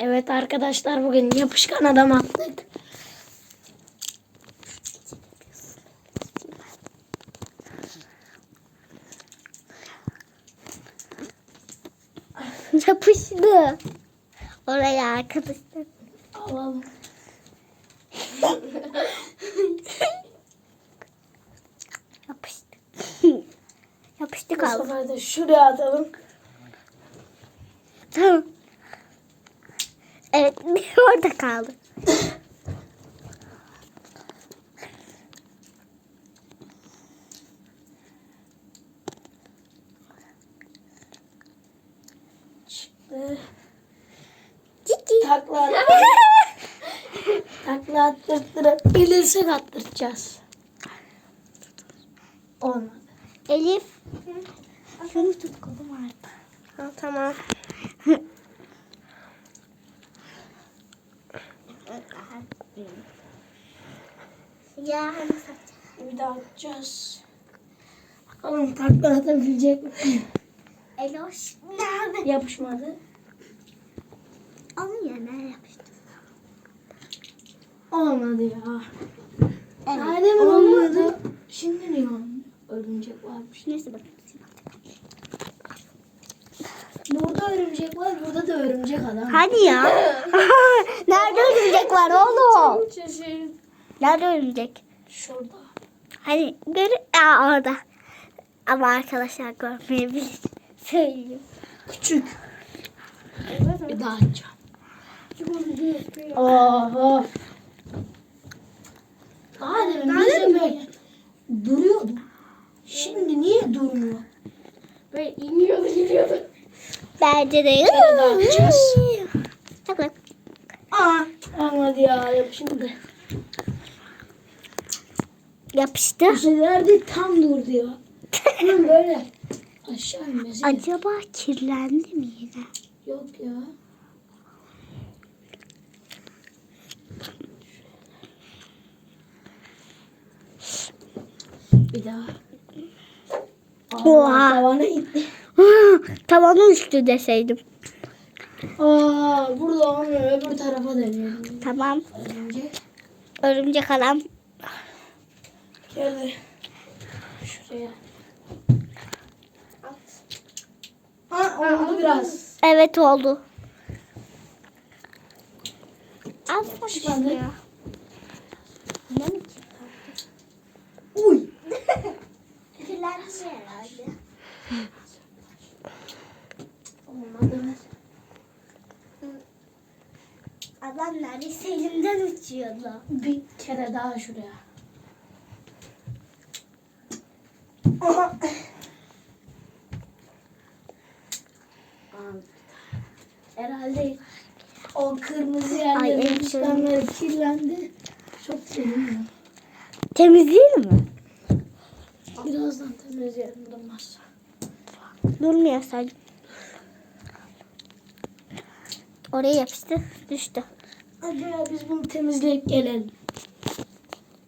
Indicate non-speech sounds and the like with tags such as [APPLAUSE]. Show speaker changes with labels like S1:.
S1: Evet arkadaşlar bugün yapışkan adam attık.
S2: Yapıştı. Oraya arkadaşlar.
S1: Alalım.
S2: Yapıştı. Yapıştı
S1: Bu
S2: kaldı.
S1: sefer de şuraya atalım.
S2: Tamam. Evet bir [LAUGHS] orada kaldı.
S1: Çıktı.
S2: Cici.
S1: Takla [LAUGHS] at- Takla attırttırıp bilirsek attıracağız. Olmadı.
S2: Elif. Şunu tut kolum artık.
S1: Ha, tamam. [LAUGHS]
S2: Ya hani saç.
S1: Bir daha atacağız. Bakalım takla atabilecek mi?
S2: Eloş. Nerede?
S1: Yapışmadı.
S2: Onun yerine yapıştı.
S1: Olmadı ya.
S2: Evet.
S1: Mi
S2: olmadı.
S1: Şimdi niye olmadı? Örümcek varmış.
S2: Neyse
S1: Burada örümcek var, burada da örümcek adam.
S2: Hadi ya. [LAUGHS] Nerede örümcek var oğlum? Nerede örümcek?
S1: Şurada.
S2: Hani gör Aa, orada. Ama arkadaşlar görmeyebilir. [LAUGHS] Söyleyeyim.
S1: Küçük. Bir daha açacağım. Oho. Hadi mi? böyle duruyordu. Şimdi niye durmuyor? Böyle iniyordu [LAUGHS] gidiyordu.
S2: Bence de.
S1: Bir daha açacağız.
S2: Takla.
S1: Aa, olmadı ya. Yap şimdi.
S2: Yapıştı.
S1: Bu sefer de tam durdu ya. Hemen böyle aşağı inmesi.
S2: Acaba kirlendi mi yine?
S1: Yok ya. Bir daha.
S2: Oha.
S1: Tavana gitti. [LAUGHS]
S2: Tavanın üstü deseydim.
S1: Aa, burada olmuyor. Öbür tarafa dönüyorum.
S2: Tamam.
S1: Önce
S2: Örümcek adam.
S1: geldi. Şuraya. Ha, oldu biraz.
S2: Evet oldu. Az
S1: Çıkmadı.
S2: ya.
S1: Uy. [LAUGHS]
S2: Kirlendi herhalde.
S1: Olmadı.
S2: Adam neredeyse elimden uçuyordu.
S1: Bir kere daha şuraya. Aha. Herhalde o kırmızı yerlerin
S2: en
S1: uçlarları kirlendi. Çok sevindim.
S2: Temizleyelim mi?
S1: Birazdan temizleyelim durmazsa.
S2: Durmuyor sadece. Oraya yapıştı. Düştü.
S1: Hadi biz bunu temizleyip gelelim.